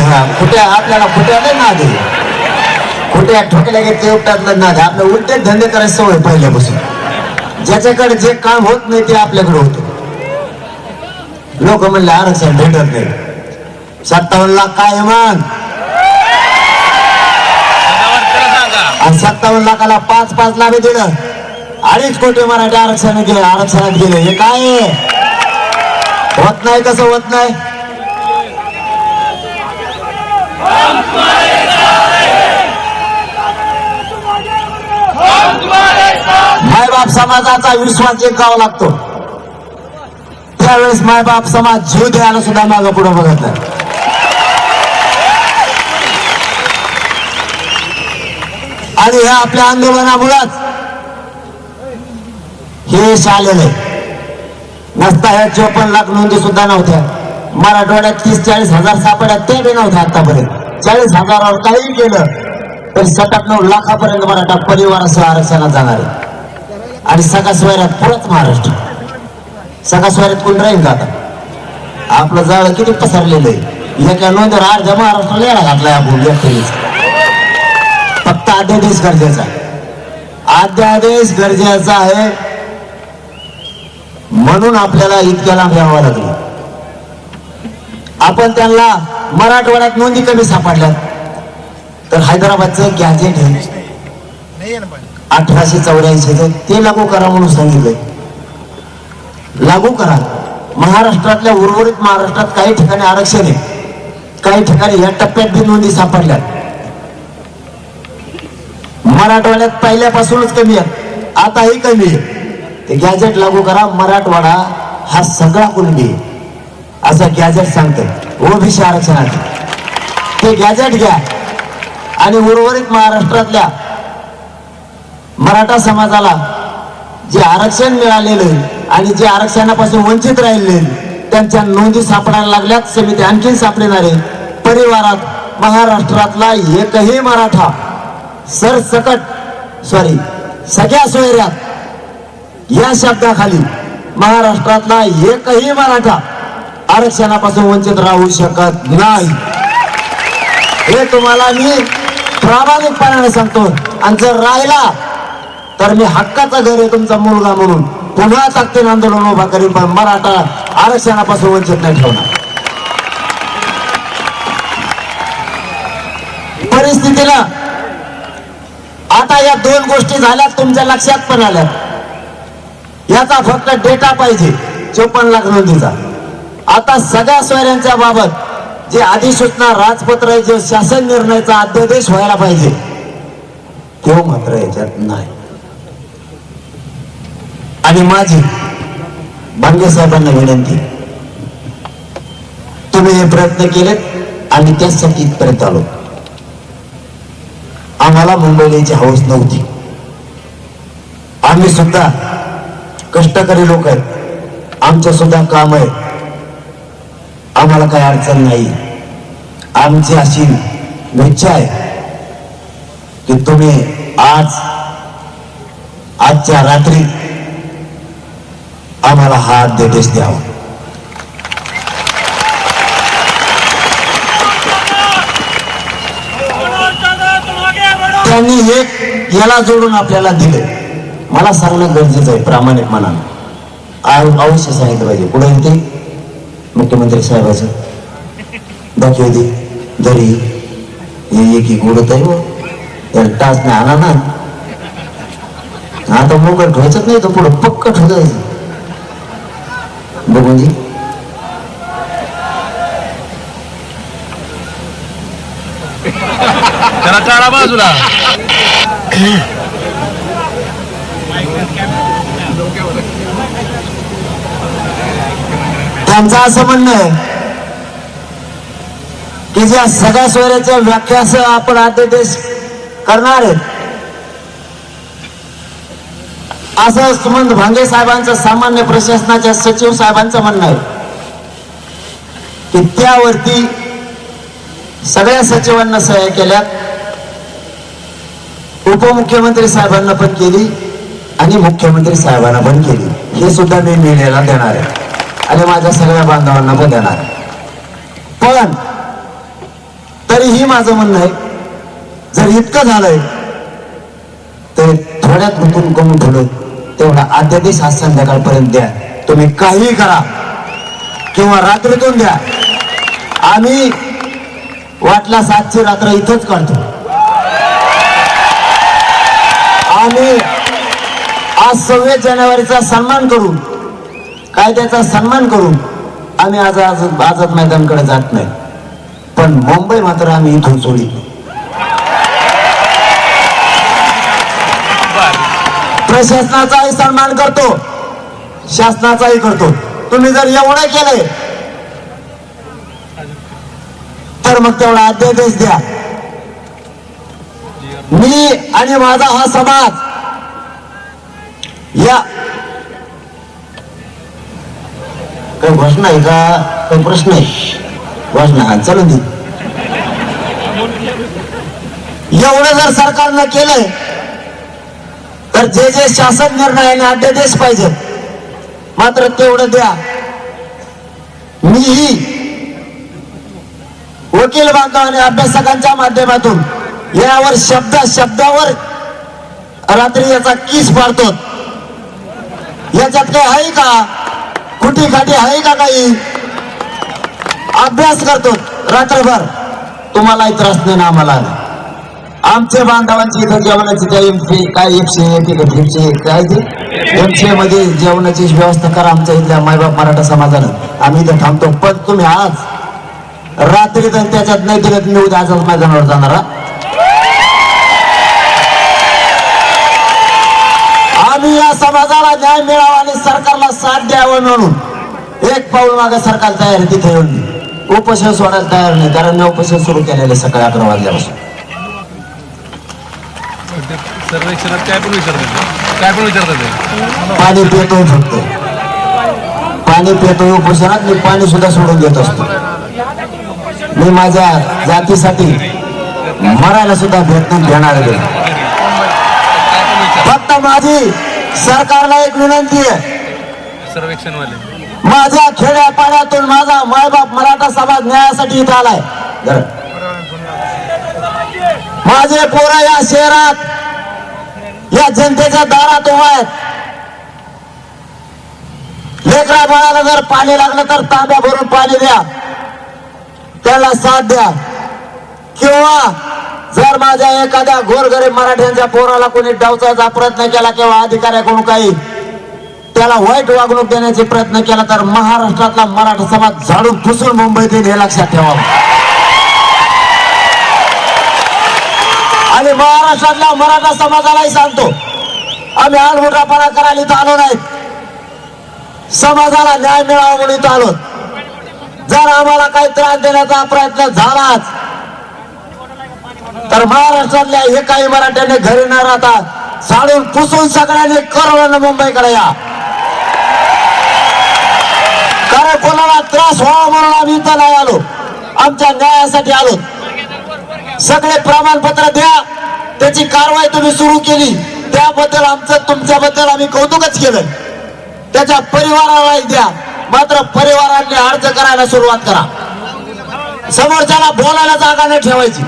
हा. आपल्याला ना दे घेतले उपटातलं ना दे आपल्या उलटे धंदे करायची सवय पहिल्यापासून. ज्याच्याकडे जे काम होत नाही ते आपल्याकडे होत. लोक म्हणले आरक्षण भेटत नाही. सत्तावन्न लाख काय मग आणि सत्तावन्न लाखाला पाच पाच लाख दिलं अडीच कोटी मराठी आरक्षण गेले आरक्षणात गेले. हे काय होत नाही कसं होत नाही. मायबाप समाजाचा विश्वास जिंकावा लागतो. त्यावेळेस मायबाप समाज जीव द्यायला सुद्धा मागं पुढे बघत नाही. आणि ह्या आपल्या आंदोलनामुळेच हे यश आलेलं नसता ह्या चोपन्न लाख नोंदी सुद्धा नव्हत्या. मराठवाड्यात तीस चाळीस हजार सापड्यात ते बी नव्हत्या आतापर्यंत. चाळीस हजारावर काही केलं तर नऊ लाखापर्यंत मराठा परिवारासह आरक्षणात जाणार आहे. आणि सगळ्या स्वैरात पुरंच महाराष्ट्र सगळ्या स्वैरात कोण राहील का आता आपलं जाळ किती पसरलेलं आहे एका नोंदीवर अर्ध्या महाराष्ट्राला येणार घातलाय आपण व्यक्तीच फक्त अध्यादेश गरजेचा अध्यादेश गरजेचा आहे म्हणून आपल्याला इतक्या लांब यावं लागलं आपण त्यांना मराठवाड्यात नोंदी कमी सापडल्यात तर हैदराबादचं गॅजेट आहे अठराशे चौऱ्याऐंशी ते लागू करा म्हणून सांगितलंय. लागू करा. महाराष्ट्रातल्या उर्वरित महाराष्ट्रात काही ठिकाणी आरक्षण आहे. काही ठिकाणी या टप्प्यात बी नोंदी सापडल्या. मराठवाड्यात पहिल्यापासूनच कमी आहे. आताही कमी आहे. ते गॅजेट लागू करा. मराठवाडा हा सगळा कुणबी आहे. असं गॅजेट सांगतं ओबीसी आरक्षणाचं. ते गॅजेट घ्या. आणि उर्वरित महाराष्ट्रातल्या मराठा समाजाला जे आरक्षण मिळालेलं आणि जे आरक्षणापासून वंचित राहिले त्यांच्या नोंदी सापडायला लागल्यात समिती आणखीन सापडणारे परिवारात महाराष्ट्रातला एकही मराठा सरसकट सॉरी सगळ्या सोयऱ्यात या शब्दाखाली महाराष्ट्रातला एकही मराठा आरक्षणापासून वंचित राहू शकत नाही. हे तुम्हाला मी प्रामाणिकपणाने सांगतो. आणि जर राहिला तर मी हक्काचा घर आहे तुमचा मुलगा म्हणून. पुन्हा ताकदीन आंदोलन उभा करीन पण मराठा आरक्षणापासून वंचित नाही ठेवणार. परिस्थितीला आता या दोन गोष्टी झाल्या तुमच्या लक्षात पण आल्या. याचा फक्त डेटा पाहिजे चोपन्न लाख नोंदीचा. आता सगळ्या सोयऱ्यांच्या बाबत जे अधिसूचना राजपत्र जे शासन निर्णयाचा अध्यादेश व्हायला पाहिजे तो मात्र याच्यात नाही. आणि माझी भांगे साहेबांना विनंती तुम्ही हे प्रयत्न केलेत आणि त्यासाठी इथपर्यंत आलो. आम्हाला मुंबईची हौस नव्हती. आम्ही सुद्धा कष्टकरी लोक आहेत. आमचं सुद्धा काम आहे. आम्हाला काही अडचण नाही. आमची अशी इच्छा आहे की तुम्ही आज आजच्या रात्री आम्हाला हा अध्यादेश द्यावा. त्यांनी हे याला जोडून आपल्याला दिले. मला सांगणं गरजेचं आहे प्रामाणिक मनानं. अवश्य सांगितलं पाहिजे. पुढे येते मुख्यमंत्री साहेबाचं. दाखव दे. जरी हे एक एक आहे हो. त्याला टाच नाही आला ना. आता मोकळ ठोचत नाही तर पुढं पक्क ठेवायचं बघून जी टाळा बाजूला. त्यांचं असं म्हणणं आहे की ज्या सगळ्या सोयऱ्याच्या व्याख्यासह आपण अध्यादेश करणार आहेत असं सुमंत भांगे साहेबांचं सामान्य प्रशासनाच्या सचिव साहेबांचं म्हणणं आहे. की त्यावरती सगळ्या सचिवांना सह्या केल्यात. उपमुख्यमंत्री साहेबांना पण केली आणि मुख्यमंत्री साहेबांना पण केली. हे सुद्धा मी मीडियाला देणार आहे. आणि माझ्या सगळ्या बांधवांना पण देणार आहे. पण तरीही माझं म्हणणं आहे जर इतकं झालंय तर थोड्यात गुंतून करून ठेवलं तेवढा अध्यादेश आज संध्याकाळपर्यंत द्या. तुम्ही काहीही करा. किंवा रात्रीतून द्या. आम्ही वाटला सातची रात्र इथंच काढतो. आम्ही आज सव्वीस जानेवारीचा सन्मान करून कायद्याचा सन्मान करून आम्ही आज आज आझाद मैदानकडे जात नाही. पण मुंबई मात्र आम्ही इथून सोडित प्रशासनाचाही सन्मान करतो. शासनाचाही करतो. तुम्ही जर एवढं केलंय तर मग तेवढा अध्यादेश द्या. मी आणि माझा हा समाज या काही घोषणा आहे का? काही प्रश्न आहे? घोषणा हा दे. एवढं जर सरकारनं केलंय तर जे जे शासन निर्णयाने अध्यादेश पाहिजे मात्र तेवढं द्या. मीही वकील बांधव आणि अभ्यासकांच्या माध्यमातून यावर शब्द शब्दावर रात्री याचा किस पाडतो. याच्यात काही आहे का? कुठी खाटी आहे का काही? अभ्यास करतो. रात्रभर. तुम्हालाही त्रास नाही ना आम्हाला. आमचे बांधवांची इथं जेवणाची त्या एमचे काय एकशे एक एक एकशे एक काय ते? एमशे मध्ये जेवणाची व्यवस्था करा आमच्या इथल्या मायबाप मराठा समाजानं. आम्ही इथं थांबतो. पण तुम्ही आज रात्री तर त्याच्यात नाही दिलं मी उद्या आजच मैदानावर जाणार आम्ही या समाजाला न्याय मिळावा आणि सरकारला साथ द्यावं म्हणून एक पाऊल मागे सरकार तयार आहे तिथे येऊन. उपोषण सोडायला तयार नाही कारण मी उपोषण सुरू केलेले सकाळी अकरा वाजल्यापासून. सर्वेक्षणात काय पण विचारतात काय पण विचारतात. पाणी पितो फक्त. पाणी पितो उपोषणात मी पाणी सुद्धा सोडून देत असतो. मी माझ्या जातीसाठी मरायला सुद्धा भेटून घेणार आहे फक्त माझी सरकारला एक विनंती आहे. सर्वेक्षणवाले. माझ्या खेड्या पाड्यातून माझा मायबाप मराठा समाज न्यायासाठी इथं आलाय. माझे पोरं या शहरात या जनतेच्या दारात उभा आहेत. लेकरा बाळाला जर पाणी लागलं तर तांब्या भरून पाणी द्या. त्याला साथ द्या. किंवा जर माझ्या एखाद्या गोरगरीब मराठ्यांच्या पोराला कोणी डावचायचा प्रयत्न केला किंवा अधिकाऱ्याकडून काही त्याला वाईट वागणूक देण्याचा प्रयत्न केला तर महाराष्ट्रातला मराठा समाज झाडून पुसून मुंबईत येईल हे लक्षात ठेवा आणि महाराष्ट्रातल्या मराठा समाजालाही सांगतो आम्ही आलमोठापणा करायला इथं आलो नाही समाजाला न्याय मिळावा म्हणून इथं आलो. जर आम्हाला काही त्रास देण्याचा प्रयत्न झालाच तर महाराष्ट्रातल्या हे काही मराठ्यांनी घरी न राहता साडून पुसून सगळ्यांनी करोडानं मुंबईकडे या. कारण कोणाला त्रास व्हावा म्हणून आम्ही इथं नाही आलो. आमच्या न्यायासाठी आलो. सगळे प्रमाणपत्र द्या. त्याची कारवाई तुम्ही सुरू केली. त्याबद्दल आमचं तुमच्याबद्दल आम्ही कौतुकच केलं त्याच्या परिवारालाही द्या. मात्र परिवारांनी अर्ज करायला सुरुवात करा. समोरच्याला बोलायला जागा नाही ठेवायची.